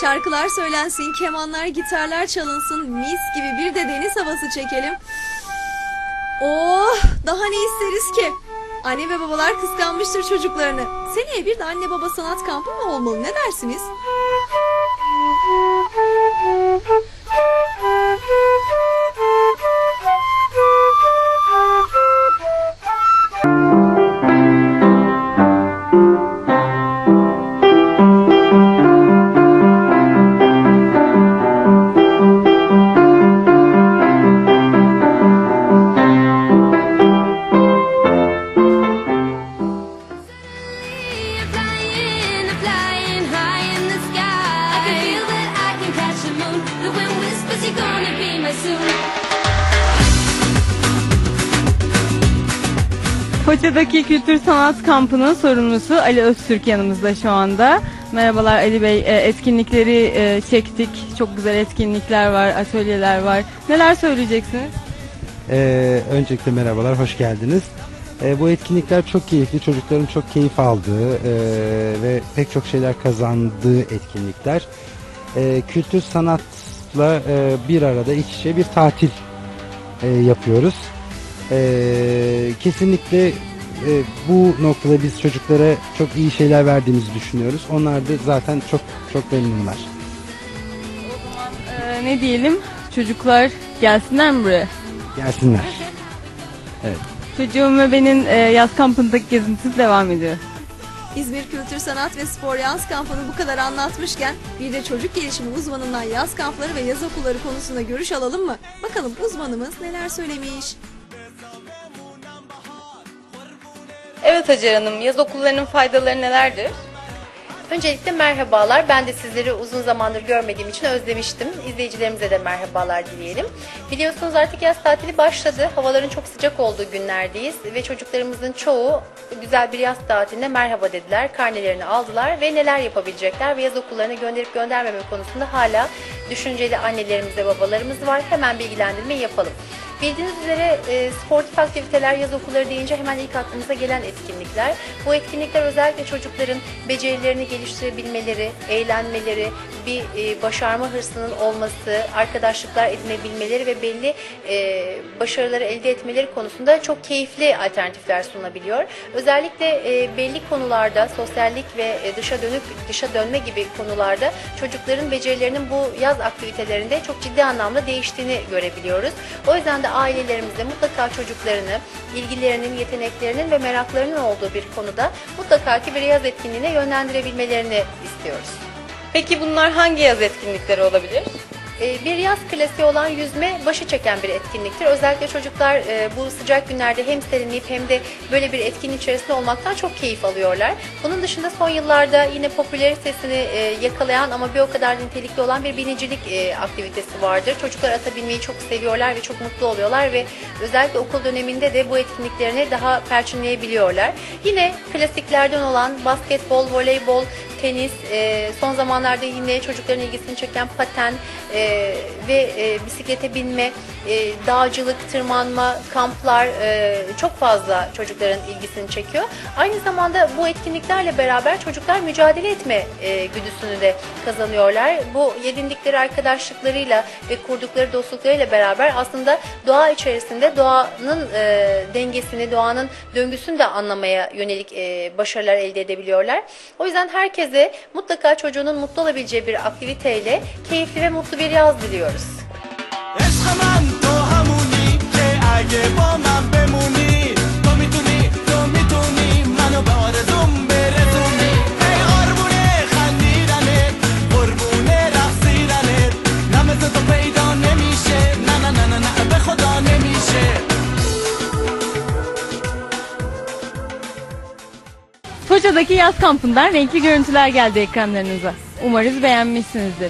Şarkılar söylensin, kemanlar, gitarlar çalınsın, mis gibi bir de deniz havası çekelim. Oh, daha ne isteriz ki? Anne ve babalar kıskanmıştır çocuklarını. Seneye bir de anne baba sanat kampı mı olmalı ne dersiniz? Soon. Foça'daki Kültür Sanat Kampı'nın sorumlusu Ali Öztürk yanımızda şu anda. Merhabalar Ali Bey, E, etkinlikleri e, çektik. Çok güzel etkinlikler var, atölyeler var. Neler söyleyeceksiniz? Ee, öncelikle merhabalar, hoş geldiniz. Ee, bu etkinlikler çok keyifli, çocukların çok keyif aldığı e, ve pek çok şeyler kazandığı etkinlikler. Ee, kültür sanatla e, bir arada iç içe bir tatil e, yapıyoruz. Ee, kesinlikle e, bu noktada biz çocuklara çok iyi şeyler verdiğimizi düşünüyoruz. Onlar da zaten çok çok memnunlar. E, ne diyelim? Çocuklar gelsinler mi buraya? Gelsinler. Çocuğum ve benim e, yaz kampındaki gezintisi devam ediyor. İzmir Kültür Sanat ve Spor Yaz Kampı'nı bu kadar anlatmışken bir de çocuk gelişimi uzmanından yaz kampları ve yaz okulları konusunda görüş alalım mı? Bakalım uzmanımız neler söylemiş? Evet Hacer Hanım, yaz okullarının faydaları nelerdir? Öncelikle merhabalar. Ben de sizleri uzun zamandır görmediğim için özlemiştim. İzleyicilerimize de merhabalar dileyelim. Biliyorsunuz artık yaz tatili başladı. Havaların çok sıcak olduğu günlerdeyiz ve çocuklarımızın çoğu güzel bir yaz tatiline merhaba dediler. Karnelerini aldılar ve neler yapabilecekler ve yaz okullarına gönderip göndermeme konusunda hala düşünceli annelerimiz ve babalarımız var. Hemen bilgilendirmeyi yapalım. Bildiğiniz üzere e, sportif aktiviteler yaz okulları deyince hemen ilk aklımıza gelen etkinlikler. Bu etkinlikler özellikle çocukların becerilerini geliştirebilmeleri, eğlenmeleri, bir e, başarma hırsının olması, arkadaşlıklar edinebilmeleri ve belli e, başarıları elde etmeleri konusunda çok keyifli alternatifler sunabiliyor. Özellikle e, belli konularda sosyallik ve e, dışa dönük dışa dönme gibi konularda çocukların becerilerinin bu yaz aktivitelerinde çok ciddi anlamda değiştiğini görebiliyoruz. O yüzden de ailelerimizde mutlaka çocuklarını ilgilerinin, yeteneklerinin ve meraklarının olduğu bir konuda mutlaka ki bir yaz etkinliğine yönlendirebilmelerini istiyoruz. Peki bunlar hangi yaz etkinlikleri olabilir? Ee, Bir yaz klasiği olan yüzme başı çeken bir etkinliktir. Özellikle çocuklar e, bu sıcak günlerde hem serinleyip hem de böyle bir etkinlik içerisinde olmaktan çok keyif alıyorlar. Bunun dışında son yıllarda yine popülaritesini e, yakalayan ama bir o kadar nitelikli olan bir binicilik e, aktivitesi vardır. Çocuklar ata binmeyi çok seviyorlar ve çok mutlu oluyorlar ve özellikle okul döneminde de bu etkinliklerini daha perçinleyebiliyorlar. Yine klasiklerden olan basketbol, voleybol, tenis, e, son zamanlarda yine çocukların ilgisini çeken paten e, ve e, bisiklete binme, e, dağcılık, tırmanma, kamplar e, çok fazla çocukların ilgisini çekiyor. Aynı zamanda bu etkinliklerle beraber çocuklar mücadele etme e, güdüsünü de kazanıyorlar. Bu edindikleri arkadaşlıklarıyla ve kurdukları dostluklarıyla beraber aslında doğa içerisinde doğanın e, dengesini, doğanın döngüsünü de anlamaya yönelik e, başarılar elde edebiliyorlar. O yüzden herkese mutlaka çocuğunun mutlu olabileceği bir aktiviteyle keyifli ve mutlu bir yaz diliyoruz. Foça'daki yaz kampından renkli görüntüler geldi ekranlarınıza. Umarız beğenmişsinizdir.